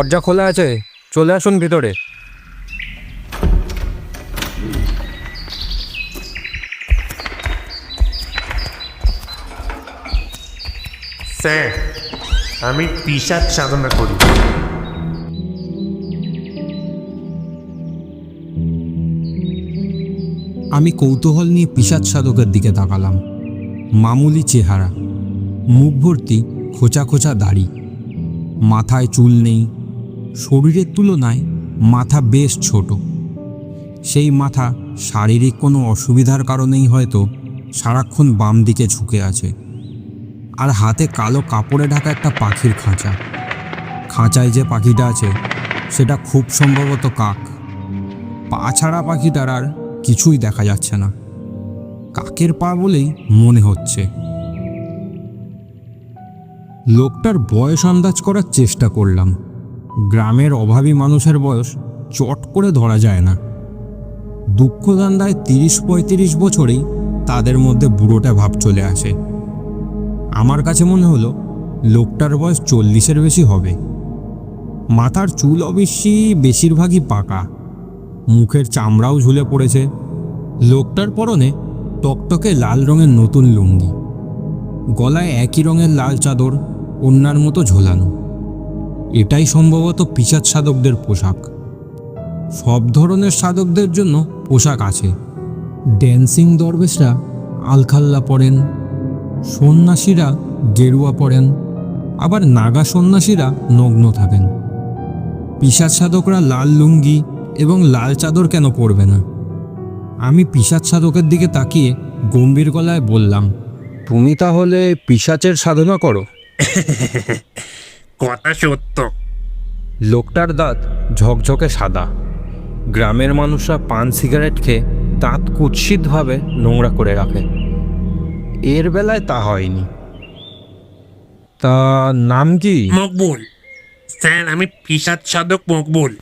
দরজা খোলা আছে। চলে আসুন ভিতরে। স্যার আমি পিসাদ সাধনা করি। আমি কৌতূহল নিয়ে পিসাদ সাধকের দিকে তাকালাম। মামুলি চেহারা মুখ ভর্তি খোঁচা খোঁচা দাড়ি। মাথায় চুল নেই শরীরের তুলনায় মাথা বেশ ছোট। সেই মাথা শারীরিক কোনো অসুবিধার কারণেই হয়তো সারাক্ষণ বাম দিকে ঝুঁকে আছে। আর হাতে কালো কাপড়ে ঢাকা একটা পাখির খাঁচা। খাঁচায় যে পাখিটা আছে, সেটা খুব সম্ভবত কাক। পা ছাড়া পাখিটার আর কিছুই দেখা যাচ্ছে না। কাকের পা বলেই মনে হচ্ছে। লোকটার বয়স আন্দাজ করার চেষ্টা করলাম। গ্রামের অভাবী মানুষের বয়স চট করে ধরা যায় না। দুঃখদান্দায় তিরিশ পঁয়ত্রিশ বছরেই তাদের মধ্যে বুড়োটা ভাব চলে আসে। আমার কাছে মনে হলো, লোকটার বয়স চল্লিশের বেশি হবে। মাথার চুল অবশ্যই বেশিরভাগই পাকা। মুখের চামড়াও ঝুলে পড়েছে। লোকটার পরনে টকটকে লাল রঙের নতুন লুঙ্গি। গলায় একই রঙের লাল চাদর অন্যার মতো ঝোলানো। এটাই সম্ভবত পিসাদ সাধকদের পোশাক। সব ধরনের সাধকদের জন্য পোশাক আছে। ড্যান্সিং দরবেশরা আলখাল্লা পরেন সন্ন্যাসীরা গেরুয়া পরেন আবার নাগা সন্ন্যাসীরা নগ্ন থাকেন। পিসাদ সাধকরা লাল লুঙ্গি এবং লাল চাদর কেন পরবে না? আমি পিসাদ সাধকের দিকে তাকিয়ে গম্ভীর গলায় বললাম তুমি তাহলে পিসাচের সাধনা করো। কথা সত্য। লোকটার দাঁত ঝকঝকে সাদা। গ্রামের মানুষরা পান সিগারেট খেয়ে দাঁত কুৎসিতভাবে নোংরা করে রাখে। এর বেলায় তা হয়নি। তা নাম কি? মকবুল। স্যার আমি পিসাদ সাধক মকবুল।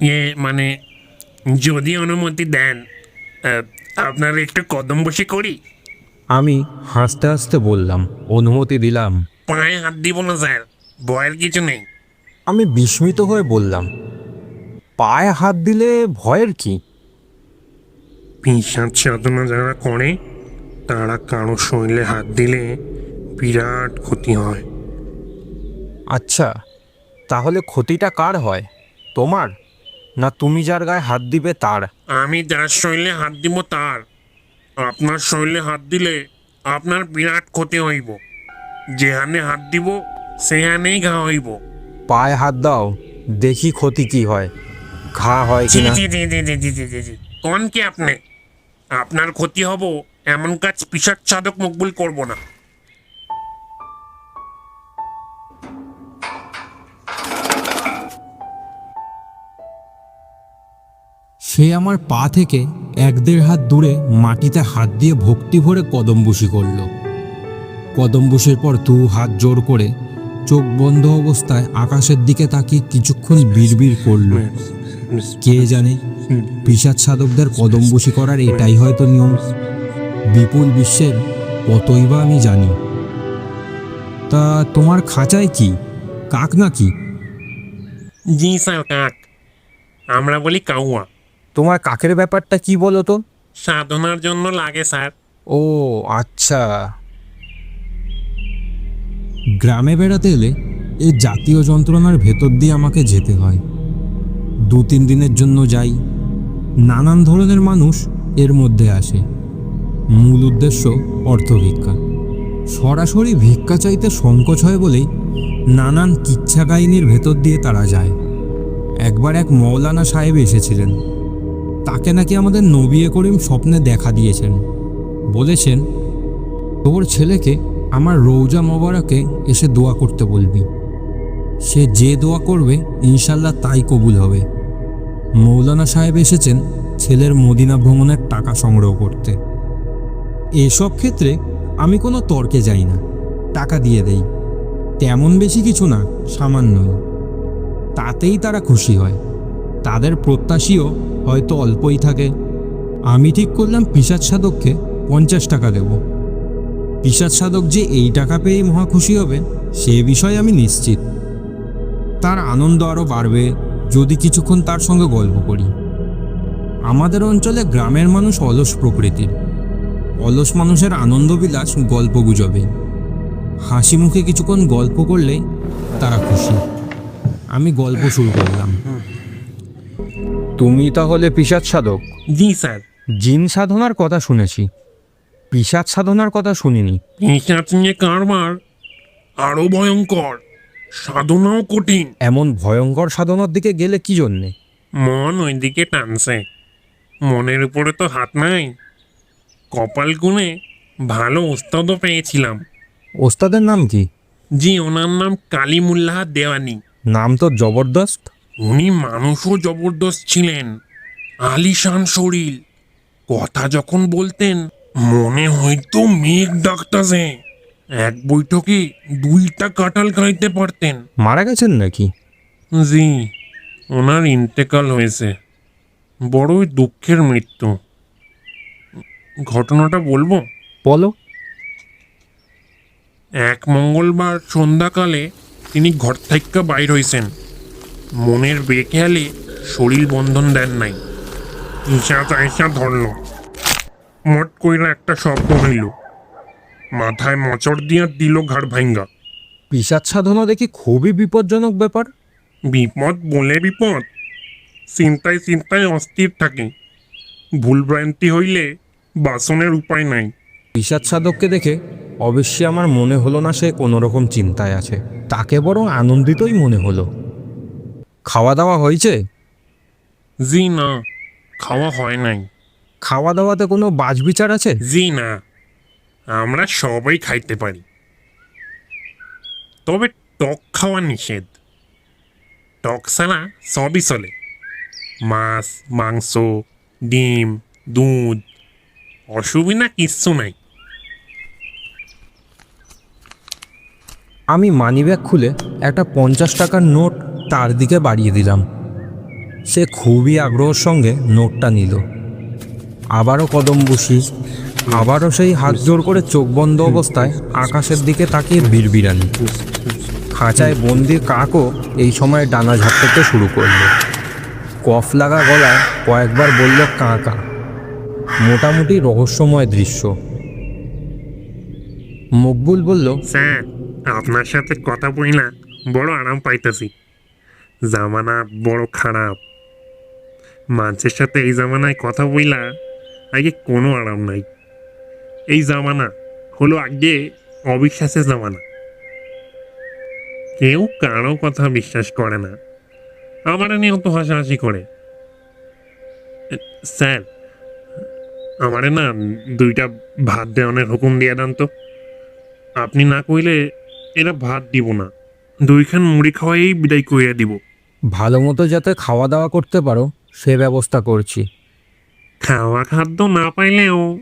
এ মানে যদি অনুমতি দেন আপনার একটু কদম বসে করি? আমি হাসতে হাসতে বললাম অনুমতি দিলাম। পায়ে হাত দিব না স্যার। ভয়ের কিছু নেই। আমি বিস্মিত হয়ে বললাম পায়ে হাত দিলে ভয়ের কি? পিসাদ সাধনা যারা করে তারা কারও শরীরে হাত দিলে বিরাট ক্ষতি হয়। আচ্ছা তাহলে ক্ষতিটা কার হয়? তোমার? না তুমি যার গায়ে হাত দিবে তার? আমি যার শরীরে হাত দিব তার। আপনার শরীরে হাত দিলে আপনার বিরাট ক্ষতি হইব। যেখানে হাত দিব সেখানেই ঘা হইব। পায়ে হাত দাও দেখি ক্ষতি কি হয়। ঘা হয় জি কিনা? জি জি জি জি জি জি জি। জি কোন কি আপনি? আপনার ক্ষতি হব এমন কাজ পিসার সাধক মকবুল করব না। সে আমার পা থেকে এক দেড় হাত দূরে মাটিতে হাত দিয়ে ভক্তি ভরে কদমবুসি করল। কদমবুসির পর দু হাত জোর করে চোখ বন্ধ অবস্থায় আকাশের দিকে তাকিয়ে কিছুক্ষণ বিড়বিড় করল। কে জানে? পিসাদ সাধকদের কদমবুসি করার এটাই হয়তো নিয়ম। বিপুল বিশ্বের কতই বা আমি জানি। তা তোমার খাঁচায় কি? কাক নাকি? জি স্যার কাক। আমরা বলি কাউয়া। তোমার কাকের ব্যাপারটা কি বলো তো? সাধনার জন্য লাগে স্যার। ও আচ্ছা। গ্রামে বেড়াতে এলে এই জাতীয় যন্ত্রণার ভেতর দিয়ে আমাকে যেতে হয়। দু তিন দিনের জন্য যাই, নানান ধরনের মানুষ এর মধ্যে আসে। মূল উদ্দেশ্য অর্থভিক্ষা সরাসরি ভিক্ষা চাইতে সংকোচ হয় বলেই নানান কিচ্ছা কাহিনীর ভেতর দিয়ে তারা যায়। একবার এক মৌলানা সাহেব এসেছিলেন। তাকে নাকি আমাদের নবিয়ে করিম স্বপ্নে দেখা দিয়েছেন। বলেছেন, তোর ছেলেকে আমার রৌজা মোবারকে এসে দোয়া করতে বলবি। সে যে দোয়া করবে ইনশাল্লাহ তাই কবুল হবে। মৌলানা সাহেব এসেছেন ছেলের মদিনা ভ্রমণের টাকা সংগ্রহ করতে। এসব ক্ষেত্রে আমি কোনো তর্কে যাই না। টাকা দিয়ে দেই। তেমন বেশি কিছু না, সামান্যই। তাতেই তারা খুশি হয়। তাদের প্রত্যাশীও হয়তো অল্পই থাকে। আমি ঠিক করলাম পিসাদ সাধককে পঞ্চাশ টাকা দেবো। পিসাদ সাধক যে এই টাকা পেয়েই মহা খুশি হবে সে বিষয়ে আমি নিশ্চিত। তার আনন্দ আরও বাড়বে যদি কিছুক্ষণ তার সঙ্গে গল্প করি। আমাদের অঞ্চলে গ্রামের মানুষ অলস প্রকৃতির। অলস মানুষের আনন্দবিলাস গল্প গুজবে। হাসি মুখে কিছুক্ষণ গল্প করলেই তারা খুশি। আমি গল্প শুরু করলাম। তুমি তাহলে পিসাজ সাধক? জি স্যার। জিন সাধনার কথা শুনেছি। পিসাজ সাধনার কথা শুনিনি। পিসাচ নিয়ে কারবার আরও ভয়ঙ্কর সাধনাও কঠিন। এমন ভয়ঙ্কর সাধনার দিকে গেলে কি জন্যে? মন ওইদিকে টানছে। মনের উপরে তো হাত নাই। কপাল গুনে ভালো ওস্তাদও পেয়েছিলাম। ওস্তাদের নাম কি? জি ওনার নাম কালিমুল্লাহ দেওয়ানি। নাম তো জবরদস্ত। উনি মানুষও জবরদস্ত ছিলেন। আলিশান শরীর। কথা যখন বলতেন মনে হয়তো মেঘ ডাকতাছে। এক বৈঠকে দুইটা কাঁঠাল খাইতে পারতেন। মারা গেছেন নাকি? জি ওনার ইন্তেকাল হয়েছে। বড়ই দুঃখের মৃত্যু। ঘটনাটা বলব? বলো। এক মঙ্গলবার সন্ধ্যাকালে তিনি ঘর থেকে বাইর হইছেন। মনের বেখেয়ালে শরীর বন্ধন দেন নাই। ঈশা চাইসা ধরল। মট কইরা একটা শব্দ হইল। মাথায় মচড় দিয়া দিল ঘাড় ভাঙ্গা পিসাজ সাধনা দেখি খুবই বিপজ্জনক ব্যাপার। বিপদ বলে বিপদ চিন্তায় চিন্তায় অস্থির থাকে। ভুলভ্রান্তি হইলে বাসনের উপায় নাই। পিসাজ সাধককে দেখে অবশ্যই আমার মনে হলো না সে কোনো রকম চিন্তায় আছে। তাকে বরং আনন্দিতই মনে হলো। খাওয়া দাওয়া হয়েছে? জি না খাওয়া হয় নাই। খাওয়া দাওয়াতে কোনো বাজ বিচার আছে? জি না। আমরা সবাই খাইতে পারি। তবে টক খাওয়া নিষেধ। টক ছাড়া সবই চলে। মাছ মাংস ডিম দুধ অসুবিধা কিচ্ছু নাই। আমি মানিব্যাগ খুলে একটা পঞ্চাশ টাকার নোট তার দিকে বাড়িয়ে দিলাম। সে খুবই আগ্রহের সঙ্গে নোটটা নিল। আবারও কদম বসি। আবারও সেই হাত জোর করে চোখ বন্ধ অবস্থায় আকাশের দিকে তাকিয়ে বিড়বিড়ানি। খাঁচায় বন্দি কাকও এই সময় ডানা ঝাপটাতে শুরু করল। কফ লাগা গলায় কয়েকবার বলল, কাঁ কাঁ। মোটামুটি রহস্যময় দৃশ্য। মকবুল বলল, স্যার, আপনার সাথে কথা বইলা বড় আরাম পাইতেছি। জামানা বড় খারাপ। মানুষের সাথে এই জামানায় কথা বইলা আগে কোনো আরাম নাই। এই জামানা হলো আগে অবিশ্বাসের জামানা। কেউ কারও কথা বিশ্বাস করে না। আমার নিয়েও তো হাসাহাসি করে। স্যার, আমারে না দুইটা ভাত দেওয়ানের হুকুম দিয়ে দেন তো। আপনি না কইলে এরা ভাত দিব না। দুইখান মুড়ি খাওয়াই বিদায় কইয়া দিব। ভালো মতো যাতে খাওয়া দাওয়া করতে পারো, সে ব্যবস্থা করছি। খাওয়া খাদ্য না পাইলেও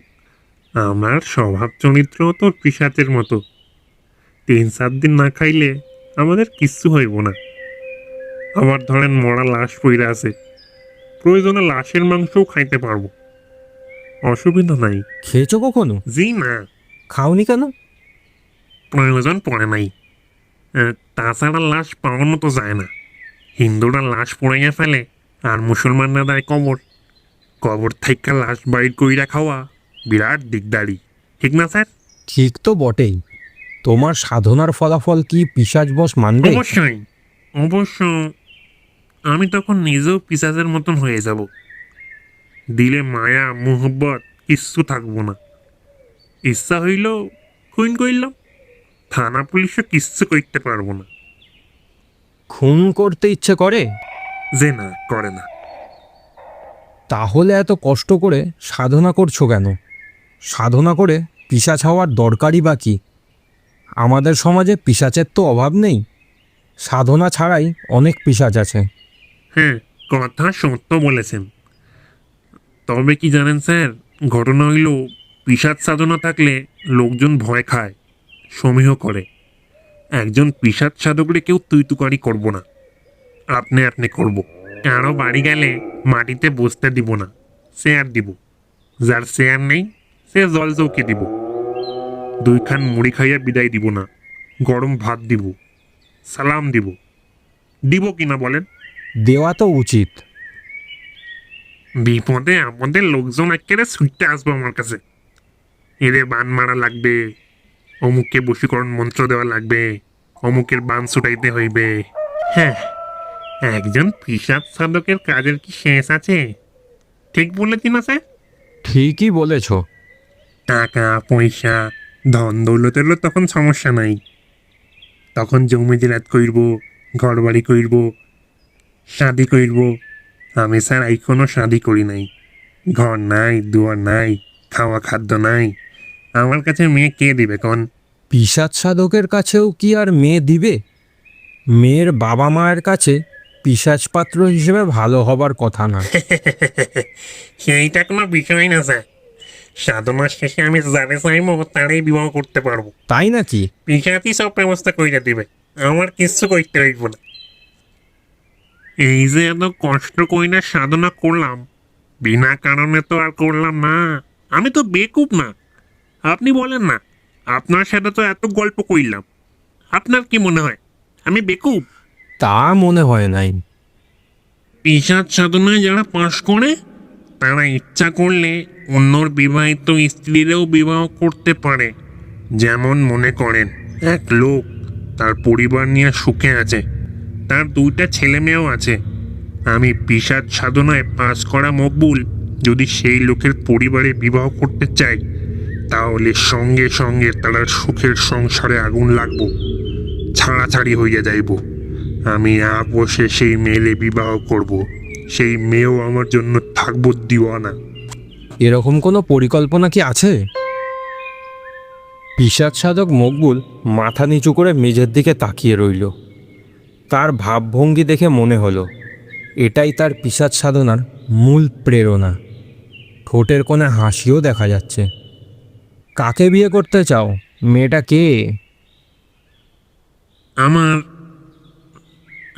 আমার স্বভাব চরিত্র তো পিসাচের মতো। তিন চার দিন না খাইলে আমাদের কিচ্ছু হইব না। আবার ধরেন মরা লাশ পইরা আছে। প্রয়োজনে লাশের মাংসও খাইতে পারব। অসুবিধা নাই। খেয়েছো কখনো? জি না খাওনি কেন? প্রয়োজন পড়ে নাই। আহ, তাছাড়া লাশ পাওয়ানো তো যায় না। হিন্দুরা লাশ পোড়াইয়া ফেলে আর মুসলমানরা দেয় কবর। কবর থেকে লাশ বাইর কইরা খাওয়া বিরাট দিকদারি ঠিক না স্যার? ঠিক তো বটেই। তোমার সাধনার ফলাফল কি পিসাজ বস মানবে? অবশ্যই অবশ্য আমি তখন নিজেও পিসাজের মতন হয়ে যাব। দিলে মায়া মোহব্বত কিচ্ছু থাকব না। ইচ্ছা হইল খুন কইলাম থানা পুলিশও কিচ্ছু করতে পারব না। খুন করতে ইচ্ছে করে? যে না করে না। তাহলে এত কষ্ট করে সাধনা করছ কেন? সাধনা করে পিসাচ হওয়ার দরকারই বা কি? আমাদের সমাজে পিসাচের তো অভাব নেই। সাধনা ছাড়াই অনেক পিসাচ আছে। হ্যাঁ কথা সত্য বলেছেন। তবে কি জানেন স্যার, ঘটনা হইল পিসাদ সাধনা থাকলে লোকজন ভয় খায়, সমীহ করে। একজন পিসাদ সাধকরে কেউ তুই তুকারি করব না। আপনি আপনি করব। কারও বাড়ি গেলে মাটিতে বসতে দিব না চেয়ার দিব। যার চেয়ার নেই সে জল চৌকি দিব। দুইখান মুড়ি খাইয়া বিদায় দিব না গরম ভাত দিব সালাম দিব। দিব কিনা বলেন? দেওয়া তো উচিত। বিপদে আমাদের লোকজন একেবারে ছুটতে আসব আমার কাছে। এদের বান মারা লাগবে অমুককে বশীকরণ মন্ত্র দেওয়া লাগবে অমুকের বান ছুটাইতে হইবে। হ্যাঁ একজন পিসাব সাধকের কাজের কি শেষ আছে? ঠিক বলেছি না স্যার? ঠিকই বলেছ। টাকা পয়সা ধন দৌলতেরও তখন সমস্যা নাই। তখন জমি জিরাত করব ঘর বাড়ি করব শাদি করব। আমি স্যার এই কোনো শাদি করি নাই। ঘর নাই দুয়ার নাই খাওয়া খাদ্য নাই। আমার কাছে মেয়ে কে দিবে কোন? পিসাদ সাধকের কাছেও কি আর মেয়ে দিবে? মেয়ের বাবা মায়ের কাছে পিসাজ পাত্র হিসেবে ভালো হবার কথা না। সেইটা কোনো বিষয় না স্যার। সাধনার শেষে আমি যারে চাইব তারই বিবাহ করতে পারব। তাই নাকি? পিসাতি সব ব্যবস্থা করে দিবে। আমার কিচ্ছু করতে হইব না। এই যে এত কষ্ট করি না সাধনা করলাম বিনা কারণে তো আর করলাম না। আমি তো বেকুব না। আপনি বলেন না আপনার সাথে তো এত গল্প কইলাম। আপনার কি মনে হয়? আমি বেকুব? তা মনে হয় নাই। পিসাদ সাধনায় যারা পাশ করে, তারা ইচ্ছা করলে অন্যর বিবাহিত স্ত্রীরাও বিবাহ করতে পারে, যেমন মনে করেন এক লোক তার পরিবার নিয়ে সুখে আছে, তার দুইটা ছেলে মেয়েও আছে। আমি পিসাদ সাধনায় পাশ করা মকবুল, যদি সেই লোকের পরিবারে বিবাহ করতে চাই, তাহলে সঙ্গে সঙ্গে তারা সুখের সংসারে আগুন লাগবো, ছাড়াছাড়ি হইয়া যাইব। আমি আপোষে সেই মেয়েলে বিবাহ করব। সেই মেয়েও আমার জন্য থাকব দিওয়ানা। এরকম কোনো পরিকল্পনা কি আছে? পিসাদ সাধক মকবুল মাথা নিচু করে মেঝের দিকে তাকিয়ে রইল। তার ভাবভঙ্গি দেখে মনে হলো এটাই তার পিসাদ সাধনার মূল প্রেরণা। ঠোঁটের কোণে হাসিও দেখা যাচ্ছে। কাকে বিয়ে করতে চাও? মেয়েটা কে? আমার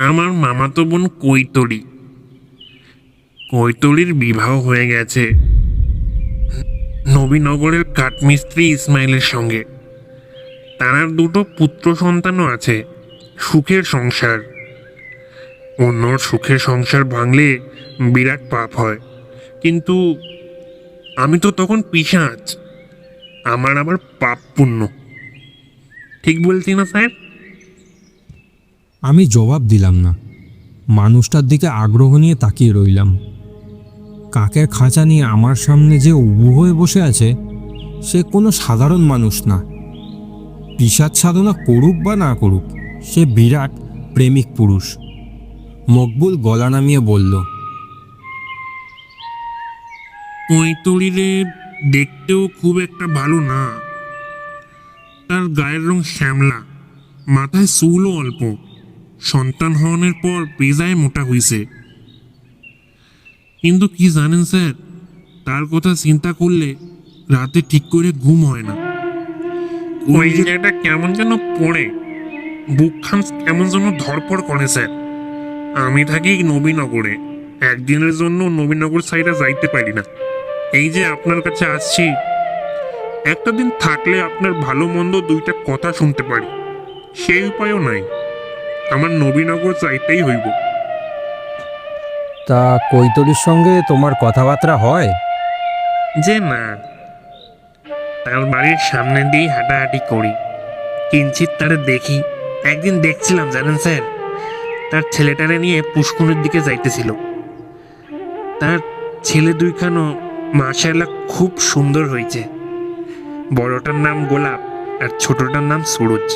আমার মামাতো বোন কৈতরি কৈতরির বিবাহ হয়ে গেছে নবীনগরের কাঠমিস্ত্রি ইসমাইলের সঙ্গে। তার দুটো পুত্র সন্তানও আছে, সুখের সংসার। অন্যর সুখের সংসার ভাঙলে বিরাট পাপ হয়। কিন্তু আমি তো তখন পিসাজ আমার আবার পাপ পুণ্য। ঠিক বলছি না, স্যার? আমি জবাব দিলাম না। মানুষটার দিকে আগ্রহ নিয়ে তাকিয়ে রইলাম। কাকের খাঁচা নিয়ে আমার সামনে যে উবু হয়ে বসে আছে, সে কোনো সাধারণ মানুষ না। পিসাদ সাধনা করুক বা না করুক, সে বিরাট প্রেমিক পুরুষ। মকবুল গলা নামিয়ে বলল কৈতরীরে দেখতেও খুব একটা ভালো না। তার গায়ের রং শ্যামলা, মাথায় চুলও অল্প। সন্তান হওয়ার পর পেজায় মোটা হইছে। কিন্তু কি জানেন স্যার, তার কথা চিন্তা করলে রাতে ঠিক করে ঘুম হয় না। ওই জায়গাটা কেমন যেন পড়ে বুকখান কেমন যেন ধরপড় করে স্যার। আমি থাকি নবীনগরে, একদিনের জন্য নবীনগর সাইডে যাইতে পারি না। এই যে আপনার কাছে আসছি, একটা দিন থাকলে আপনার ভালো মন্দ দুইটা কথা শুনতে পারি, সেই উপায়ও নাই। আমার নবীনগর যাইতেই হইব। তা কৈতলির সঙ্গে তোমার কথাবার্তা হয়? যে না তার বাড়ির সামনে দিয়ে হাঁটাহাঁটি করি। কিঞ্চিত তারে দেখি একদিন দেখছিলাম জানেন স্যার? তার ছেলেটারে নিয়ে পুষ্কুনের দিকে যাইতেছিল। তার ছেলে দুইখানো মাশাল্লাহ খুব সুন্দর হয়েছে বড়টার নাম গোলাপ আর ছোটটার নাম সুরজ।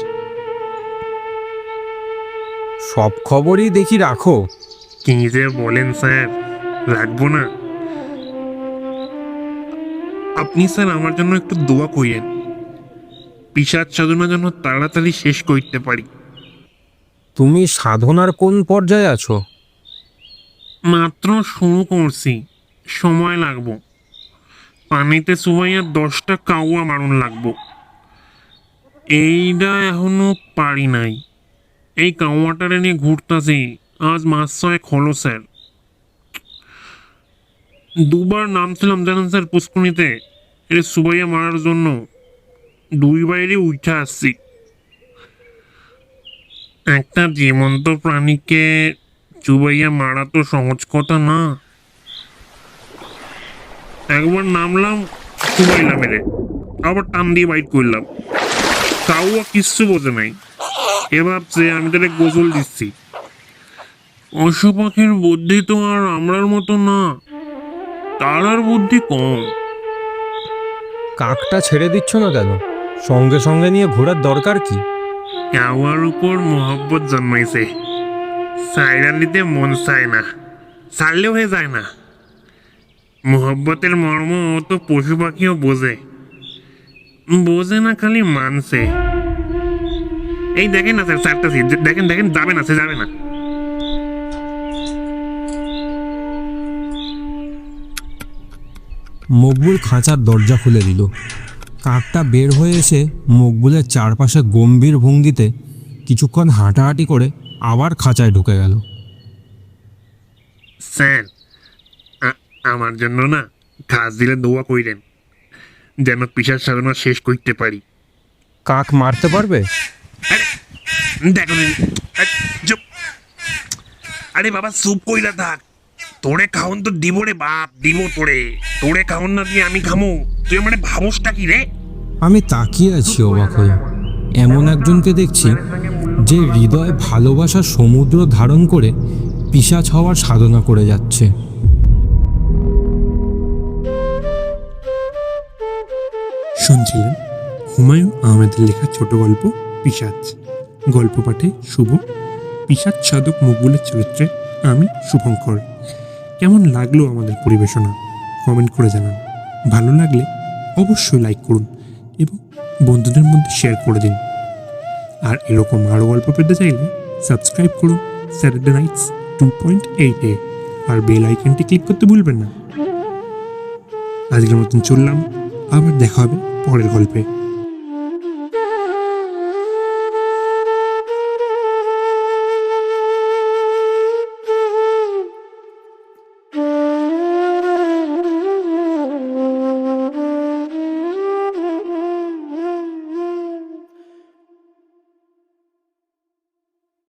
সব খবরই দেখি রাখো। কি যে বলেন স্যার রাখব না। আপনি স্যার আমার জন্য একটু দোয়া কইয়েন পিসাদ সাধনা যেন তাড়াতাড়ি শেষ করতে পারি। তুমি সাধনার কোন পর্যায়ে আছো? মাত্র শুরু করছি সময় লাগবো। পানিতে চুবাইয়া দশটা কাউয়া মারুন লাগবো। এইটা এখনও পারি নাই। এই কাউয়াটারে নিয়ে ঘুরতাছি। আজ মাস ছয়েক হলো, স্যার। দুবার নামছিলাম জানেন, স্যার পুষ্কনিতে এটা সুবাইয়া মারার জন্য। দুই বাইরে উঠে আসছি। একটা জীবন্ত প্রাণীকে চুবাইয়া মারা তো সহজ কথা না। একবার নামলাম চুবাইলাম মেরে আবার টান দিয়ে বাইট করলাম। তাও কিচ্ছু বোঝে নাই। এ ভাবছে আমি তাহলে গোসল দিচ্ছি। পশু পাখির বুদ্ধি তো আর আমরার মতো না। তার আর বুদ্ধি কম। কাকটা ছেড়ে দিচ্ছ না কেন? সঙ্গে সঙ্গে নিয়ে ঘোরার দরকার কি? আমার উপর মোহব্বত জন্মাইছে। সাইরা নিতে মন চায় না। ছাড়লেও হয়ে যায় না। মোহব্বতের মর্ম ও তো পশু পাখিও বোঝে। বোঝে না খালি মানছে। এই দেখেন না স্যার চারটা সিট দেখেন দেখেন যাবে না সে যাবে না। মকবুল খাঁচার দরজা খুলে দিল। কাকটা বের হয়ে এসে মকবুলের চারপাশে গম্ভীর ভঙ্গিতে কিছুক্ষণ হাঁটাহাঁটি করে আবার খাঁচায় ঢুকে গেল। স্যার আমার জন্য না খাস দিলে দোয়া কইলেন যেন পিসার সাধনা শেষ করতে পারি। কাক মারতে পারবে? দেখো আরে, চুপ। আরে বাবা সুপ কইলা থাক। তোরে খাওন তো দিব রে বাপ দিব তোরে। তোরে খাওন না দিয়ে আমি খামো। তুই মানে ভাবসটা কি রে? আমি তাকিয়ে আছি অবাক হয়ে। এমন একজনকে দেখছি যে হৃদয়ে ভালোবাসা সমুদ্র ধারণ করে পিসাচ হওয়ার সাধনা করে যাচ্ছে। শুনছিলেন হুমায়ুন আহমেদের লেখা ছোট গল্প পিসাচ গল্প পাঠে শুভ পিসাচ সাধক মকবুলের চরিত্রে আমি শুভঙ্কর। কেমন লাগল আমাদের পরিবেশনা? কমেন্ট করে জানান। ভালো লাগলে অবশ্যই লাইক করুন এবং বন্ধুদের মধ্যে শেয়ার করে দিন। আর এরকম আরও গল্প পেতে চাইলে সাবস্ক্রাইব করুন স্যাটারডে নাইটস টু পয়েন্ট এইটে আর বেল আইকনটি ক্লিক করতে ভুলবেন না। আজকের মতন চললাম। আবার দেখা হবে পরের গল্পে।